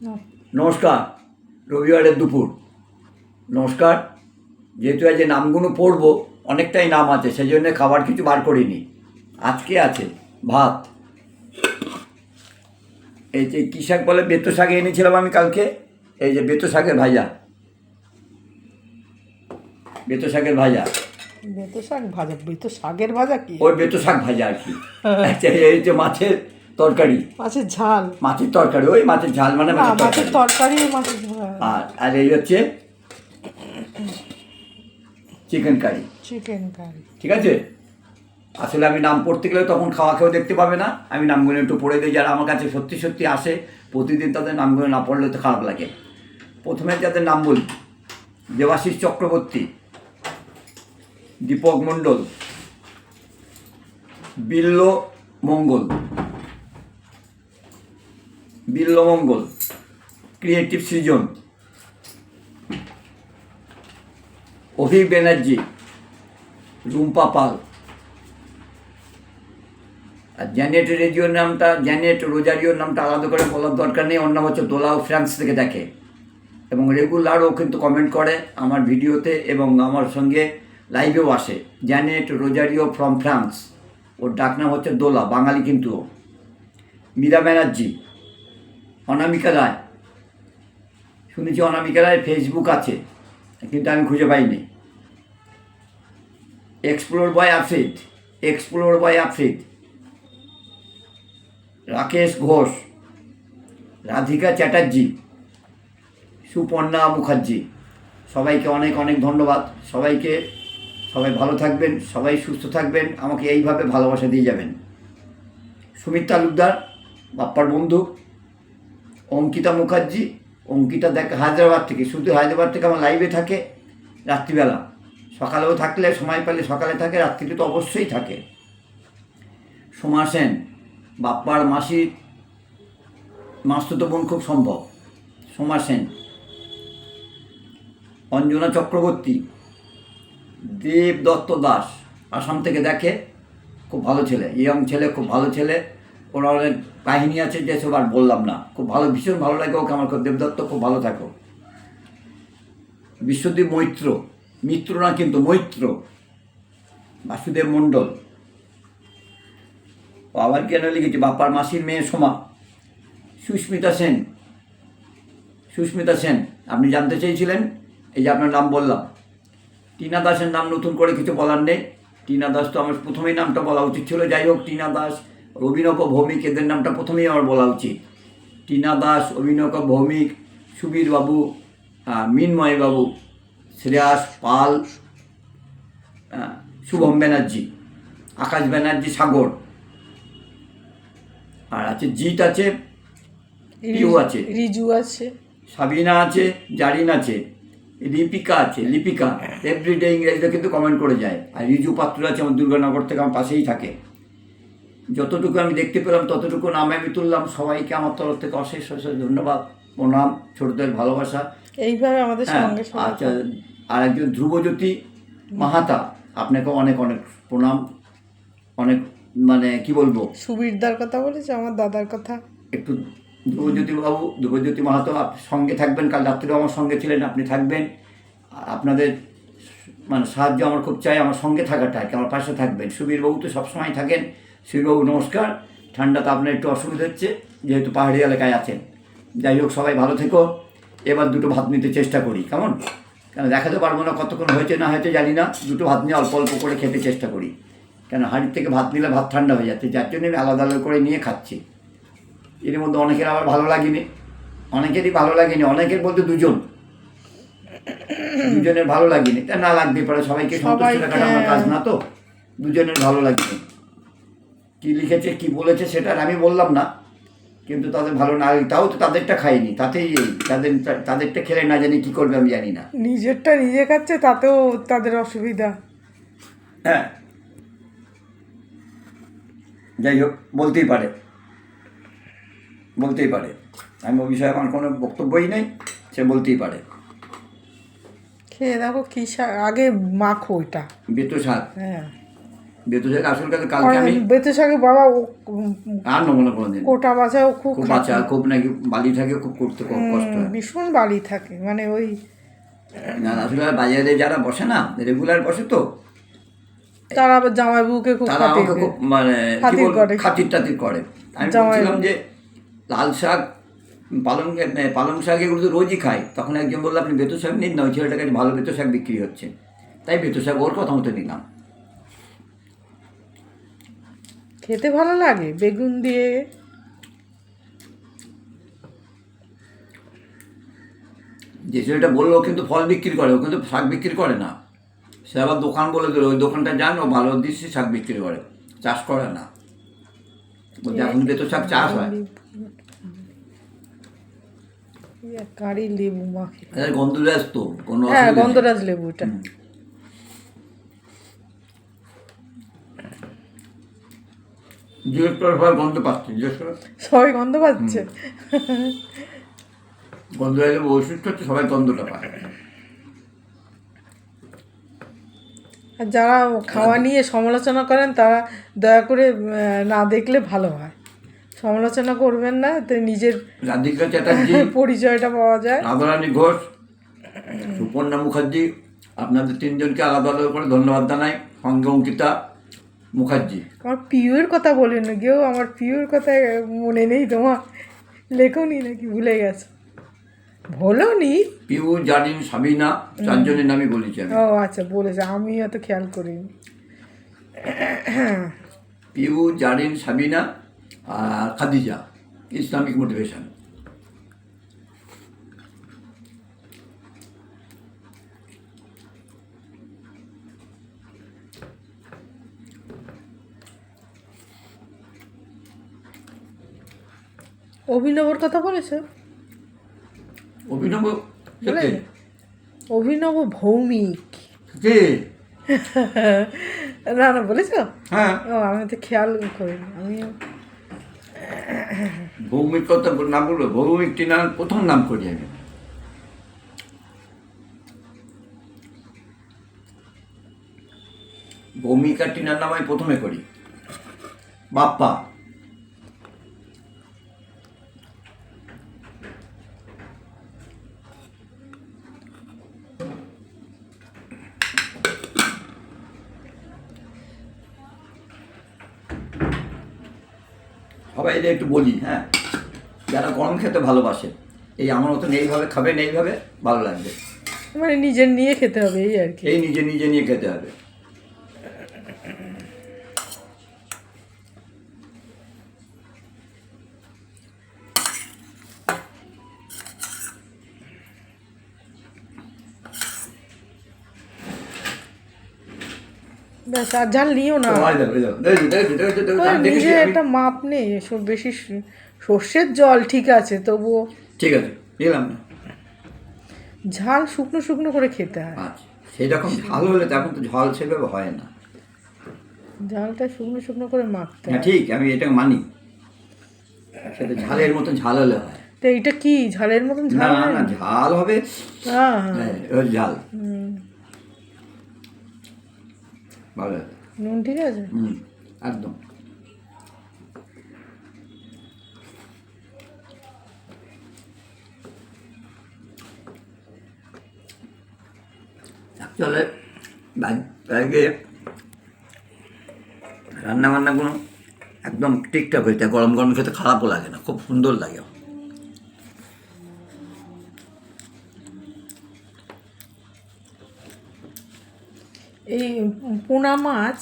নমস্কার রবিবারের দুপুর। নমস্কার যেহেতু আজ নামগুলো পড়ব অনেকটাই নাম আছে সেই জন্য খাবার কিছু বার করিনি। আজকে আছে ভাত। এই যে কী শাক বলে? বেতো শাক এনেছিলাম আমি কালকে। এই যে বেতো শাকের ভাজা। বেতো শাকের ভাজা। বেতো শাক ভাজা? বেতো শাকের ভাজা কি? ওই বেতো শাক ভাজা আর কি। আচ্ছা এই যে মাছের তরকারি। মাছের ঝাল। মাছের তরকারি ওই মাছের ঝাল মানে মাছের তরকারি। তরকারি মাছের আর আর এই হচ্ছে চিকেন কারি চিকেন কারি ঠিক আছে? আসলে আমি নাম পড়তে গেলে তখন খাওয়া খেয়েও দেখতে পাবে না। আমি নামগুলো একটু পড়ে দিই যারা আমার কাছে সত্যি সত্যি আসে প্রতিদিন তাদের নামগুলো না পড়লে তো খারাপ লাগে। প্রথমে যাদের নাম বলি দেবাশিস চক্রবর্তী দীপক মণ্ডল বিল্ল মঙ্গল। বিল্ল মঙ্গল ক্রিয়েটিভ সৃজন অভি ব্যানার্জি, রুম্পা পাল। আর জ্যানেট রেজিওর নামটা জ্যানেট রোজারিওর নামটা আলাদা করে বলার দরকার নেই অন্য বছর দোলাও ফ্রান্স থেকে দেখে। এবং রেগুলারও কিন্তু কমেন্ট করে আমার ভিডিওতে এবং আমার সঙ্গে লাইভেও আসে জ্যানেট রোজারিও ফ্রম ফ্রান্স ওর ডাকনাম হচ্ছে দোলা, বাঙালি কিন্তু। মীরা ব্যানার্জি অনামিকা রায়। শুনেছি অনামিকা রায় ফেসবুক আছে, কিন্তু আমি খুঁজে পাইনি। Explore boy Afrid explore boy Afrid Rakesh Ghosh, Radhika Chatterjee, Suparna Mukherjee. সবাইকে অনেক অনেক ধন্যবাদ। সবাইকে সবাই ভালো থাকবেন, সবাই সুস্থ থাকবেন, আমাকে এইভাবে ভালোবাসা দিয়ে যাবেন। সুমিত তালুকদার বাপ্পার বন্ধু। অঙ্কিতা মুখার্জি, অঙ্কিতা দেখ হায়দ্রাবাদ থেকে, শুধু হায়দ্রাবাদ থেকে আমার লাইভে থাকে রাত্রিবেলা। সকালেও থাকলে, সময় পেলে সকালে থাকে, রাত্রিতে তো অবশ্যই থাকে। সোমা সেন, বাপ্পার মাসির মাসতুতো বোন খুব সম্ভব। সোমা সেন। অঞ্জনা চক্রবর্তী। দেব দত্ত দাস, আসাম থেকে দেখে, খুব ভালো ছেলে ইয়ং ছেলে, খুব ভালো ছেলে। ওর অনেক কাহিনী আছে যেসব আর বললাম না। খুব ভালো, ভীষণ ভালো লাগে ওকে আমার দেবদত্ত, খুব ভালো থাকো। বিশ্বদীপ মৈত্র, মিত্র না কিন্তু মৈত্র। বাসুদেব মণ্ডল। ও আবার কেন লিখেছি? বাপ্পার মাসির মেয়ে সোমা। সুস্মিতা সেন। সুস্মিতা সেন, আপনি জানতে চেয়েছিলেন? এই যে আপনার নাম বললাম। টিনা দাসের নাম নতুন করে কিছু বলার নেই। টিনা দাস তো আমার প্রথমেই নামটা বলা উচিত ছিল। যাই হোক, টিনা দাস অভিনব ভৌমিক এদের নামটা প্রথমেই আমার বলা উচিত। টিনা দাস অভিনব ভৌমিক সুবীর বাবু মিন্ময় বাবু শ্রেয়াস পাল শুভম ব্যানার্জি আকাশ ব্যানার্জি সাগর। আর আছে জিৎ আছে পিউ আছে। রিজু আছে। সাবিনা আছে জারিন আছে লিপিকা আছে লিপিকা। এভরিডে ইংরেজিতে কিন্তু কমেন্ট করে যায়। আর রিজু পাত্র আছে আমার দুর্গানগর থেকে আমার পাশেই থাকে। যতটুকু আমি দেখতে পেলাম ততটুকু নামে আমি তুললাম। সবাইকে আমার তরফ থেকে অশেষ অশেষ ধন্যবাদ। প্রণাম ছোটদের ভালোবাসা। এইভাবে আমাদের হ্যাঁ সঙ্গে আচ্ছা আর একজন ধ্রুবজ্যোতি মাহাতা আপনাকেও অনেক অনেক প্রণাম। অনেক মানে কি বলব? সুবীরদার কথা বলেছে আমার দাদার কথা। একটু ধ্রুবজ্যোতি বাবু ধ্রুবজ্যোতি মাহাতো সঙ্গে থাকবেন। কাল রাত্রেও আমার সঙ্গে ছিলেন আপনি থাকবেন। আপনাদের মানে সাহায্য আমার খুব চাই আমার সঙ্গে থাকাটা আর কি, আমার পাশে থাকবেন। সুবীরবাবু তো সবসময় থাকেন। সুবীরবাবু নমস্কার। ঠান্ডাতে আপনার একটু অসুবিধা হচ্ছে যেহেতু পাহাড়ি এলাকায় আছেন। যাই হোক সবাই ভালো থেকো। এবার দুটো ভাত নিতে চেষ্টা করি কেমন? কেন দেখাতে পারব না কতক্ষণ হয়েছে না হয়েছে জানি না। দুটো ভাত নিয়ে অল্প অল্প করে খেতে চেষ্টা করি। কেন হাঁড়ির থেকে ভাত নিলে ভাত ঠান্ডা হয়ে যাচ্ছে যার জন্য আমি আলাদা আলাদা করে নিয়ে খাচ্ছি। এর মধ্যে অনেকের আবার ভালো লাগেনি। অনেকেরই ভালো লাগেনি অনেকের বলতে দুজন। দুজনের ভালো লাগেনি। তা না লাগবে পরে সবাইকে সন্তুষ্ট রাখাটা আমার কাজ না তো। দুজনের ভালো লাগেনি। কি লিখেছে কি বলেছে সেটা আমি বললাম না। কিন্তু তাদের ভালো না তাও তো তাদেরটা খাইনি তাতেই এই তাদের তাদেরটা খেলে না জানি কি করবে আমি জানি না। নিজেরটা নিজে খাচ্ছে তাতেও তাদের অসুবিধা। হ্যাঁ। যাই হোক বলতেই পারে। বলতেই পারে। আমি ও বিষয়ে আমার কোনো বক্তব্যই নেই সে বলতেই পারে। খেয়ে দেখো কী শাক আগে মাখো ওইটা। বেতো শাক। হ্যাঁ। বেতু শাক আসল কাছে কালকে আমি বাবা ও- আর নেব না কোনোদিন কোটা বাছাও খুব খুব বাচ্চা খুব নাকি বালি থাকে খুব করতে খুব কষ্ট হয়। ভীষণ বালি থাকে মানে ওই না আসলে বাজারে যারা বসে না রেগুলার বসে তো তারা আবার জামাইবুকে খুব তারা আমাকে খুব মানে খাতির টাতির করে। আমি জামাই বলছিলাম যে লাল শাক পালং পালং শাক এগুলো তো রোজই খাই তখন একজন বলল আপনি বেতো শাক নিন না ওই ছেলেটার কাছে ভালো বেতো শাক বিক্রি হচ্ছে। তাই বেতো শাক ওর কথা মতো নিলাম। খেতে ভালো লাগে? বেগুন দিয়ে? যে ছেলেটা বলল ও কিন্তু ফল বিক্রি করে ও কিন্তু শাক বিক্রি করে না। সে আবার দোকান বলে দিল ওই দোকানটা যান ও ভালো দিচ্ছে শাক বিক্রি করে চাষ করে না। এখন বেতো শাক চাষ হয়। কারি লেবু মাখে গন্ধরাজ তো কোনো হ্যাঁ। গন্ধরাজ লেবুটা। সবাই গন্ধ পাচ্ছে সবাই গন্ধ পাচ্ছে? গন্ধরাজের বৈশিষ্ট্য হচ্ছে সবাই গন্ধটা পায়। আর যারা খাওয়া নিয়ে সমালোচনা করেন তারা দয়া করে না দেখলে ভালো হয়। সমালোচনা করবেন না তো নিজের রাধিকা চ্যাটার্জি পরিচয়টা পাওয়া যায়। রাধারানী ঘোষ সুপর্ণা মুখার্জি আপনাদের তিনজনকে আলাদা আলাদা করে ধন্যবাদ জানাই। সঙ্গে অঙ্কিতা মুখার্জি। আমার পিউর কথা বলেন না কেউ আমার পিউর কথা মনে নেই তোমার। লেখনি নাকি ভুলে গেছো? বলোনি পিউ জারিন সাবিনা চারজনের নামই বলেছি আমি। ও আচ্ছা বলেছে আমি অত খেয়াল করিনি। পিউ জারিন সাবিনা আর খাদিজা ইসলামিক মোটিভেশন। অভিনবর কথা বলেছ? অভিনব বলে অভিনব ভৌমিক। কে না না বলেছ? হ্যাঁ। ও আমি তো খেয়াল করিনি আমি ভৌমিক কথা নাম বলব ভৌমিক টিনার প্রথম নাম করি আমি। ভৌমিকা টিনার নাম আমি প্রথমে করি। বাপ্পা। সবাই এটা একটু বলি হ্যাঁ? যারা গরম খেতে ভালোবাসে এই আমার মতন এইভাবে খাবেন এইভাবে ভালো লাগবে। মানে নিজের নিয়ে খেতে হবে এই আর কি। এই নিজে নিজে নিয়ে খেতে হবে। ব্যাস আর ঝাল নিও না। আমি। একটা মাপ নেই এসব বেশি সর্ষের জল ঠিক আছে তবুও ঠিক আছে নিলাম না। ঝাল শুকনো শুকনো করে খেতে হয়। আচ্ছা সেই রকম ঝাল হলে তখন তো ঝাল সেভাবে হয় না। ঝালটা শুকনো শুকনো করে মাখতে হ্যাঁ। ঠিক আমি এটা মানি। সেটা ঝালের মতন ঝাল হলে হয়। তো এইটা কি ঝালের মতন ঝাল না না ঝাল হবে। হ্যাঁ ঝাল। হুম। ভালো। হবে। নুন ঠিক আছে? হুম একদম। চলে। আগে রান্না বান্নাগুলো একদম ঠিকঠাক হয়েছে গরম গরম খেতে খারাপও লাগে না খুব সুন্দর লাগে। এই পোনা মাছ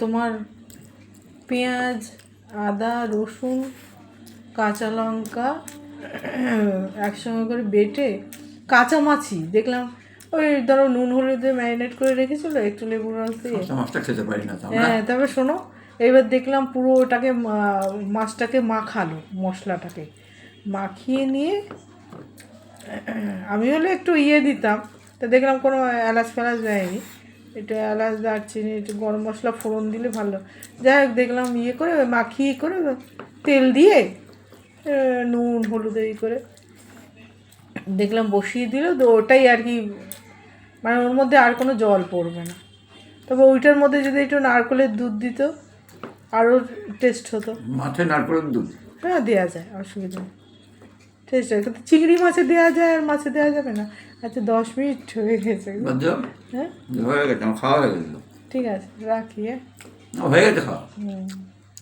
তোমার পেঁয়াজ আদা রসুন কাঁচা লঙ্কা একসঙ্গে করে বেটে কাঁচা মাছই দেখলাম ওই ধরো নুন হলুদে ম্যারিনেট করে রেখেছিলো একটু লেবু রস দিয়ে। মাছটা খেতে পারি না হ্যাঁ তবে শোনো এবার দেখলাম পুরো ওটাকে মাছটাকে মাখালো মশলাটাকে। মাখিয়ে নিয়ে আমি হলে একটু ইয়ে দিতাম তা দেখলাম কোনো এলাচ ফেলাচ দেয়নি। একটু এলাচ দারচিনি একটু গরম মশলা ফোড়ন দিলে ভালো। যাই হোক দেখলাম ইয়ে করে মাখিয়ে করে তেল দিয়ে নুন হলুদ এই করে দেখলাম বসিয়ে দিল। তো ওটাই আর কি মানে ওর মধ্যে আর কোনো জল পড়বে না। তবে ওইটার মধ্যে যদি একটু নারকেলের দুধ দিত আরও টেস্ট হতো। মাছে নারকেলের দুধ? হ্যাঁ দেওয়া যায় অসুবিধা নেই। টেস্ট কিন্তু চিংড়ি মাছে দেওয়া যায় আর মাছে দেওয়া যাবে না। আচ্ছা দশ মিনিট হয়ে গেছে। হ্যাঁ? হয়ে গেছে খাওয়া হয়ে গেছে। ঠিক আছে রাখি হ্যাঁ? হয়ে গেছে খাওয়া?